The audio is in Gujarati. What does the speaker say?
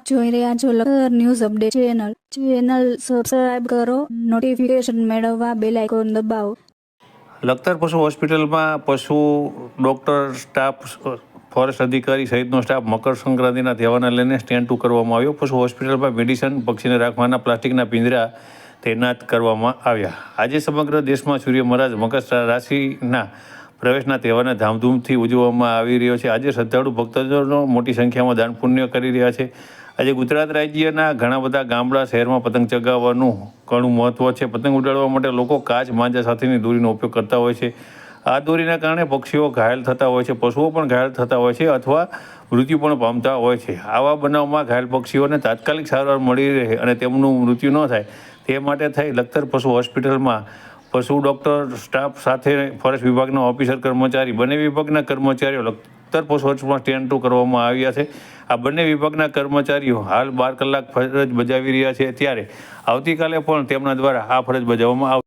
આપ જોઈ રહ્યા છો Lakhtar news update channel. Channel subscribe કરો નોટિફિકેશન મેળવવા બેલ આઇકોન દબાવો. લખતર પશુ હોસ્પિટલમાં પશુ ડૉક્ટર, સ્ટાફ, ફોરેસ્ટ અધિકારી સહિતનો સ્ટાફ મકર સંક્રાંતિના તહેવારને લઈને સ્ટેન્ડ ટુ કરવામાં આવ્યો. પશુ હોસ્પિટલમાં મેડિસન પક્ષીને રાખવાના પ્લાસ્ટિકના પિંજરા તૈનાત કરવામાં આવ્યા. આજે સમગ્ર દેશમાં સૂર્ય મહારાજ મકર રાશિના પ્રવેશના તહેવારને ધામધૂમથી ઉજવવામાં આવી રહ્યો છે. આજે શ્રદ્ધાળુ ભક્તજનો મોટી સંખ્યામાં દાન પુણ્ય કરી રહ્યા છે. આજે ગુજરાત રાજ્યના ઘણા બધા ગામડા શહેરમાં પતંગ ચગાવવાનું ઘણું મહત્ત્વ છે. પતંગ ઉડાડવા માટે લોકો કાચ, માંજા સાથેની દોરીનો ઉપયોગ કરતા હોય છે. આ દોરીના કારણે પક્ષીઓ ઘાયલ થતા હોય છે, પશુઓ પણ ઘાયલ થતા હોય છે અથવા મૃત્યુ પણ પામતા હોય છે. આવા બનાવમાં ઘાયલ પક્ષીઓને તાત્કાલિક સારવાર મળી રહે અને તેમનું મૃત્યુ ન થાય તે માટે થઈ લખતર પશુ હોસ્પિટલમાં પશુ ડૉક્ટર, સ્ટાફ સાથે ફોરેસ્ટ વિભાગના ઓફિસર, કર્મચારી બંને વિભાગના કર્મચારીઓ પશુ હોસ્પિટલમાં સ્ટેન્ડ ટુ કરવામાં આવ્યા છે. આ બંને વિભાગના કર્મચારીઓ હાલ બાર કલાક ફરજ બજાવી રહ્યા છે. ત્યારે આવતીકાલે પણ તેમના દ્વારા આ ફરજ બજાવવામાં આવશે.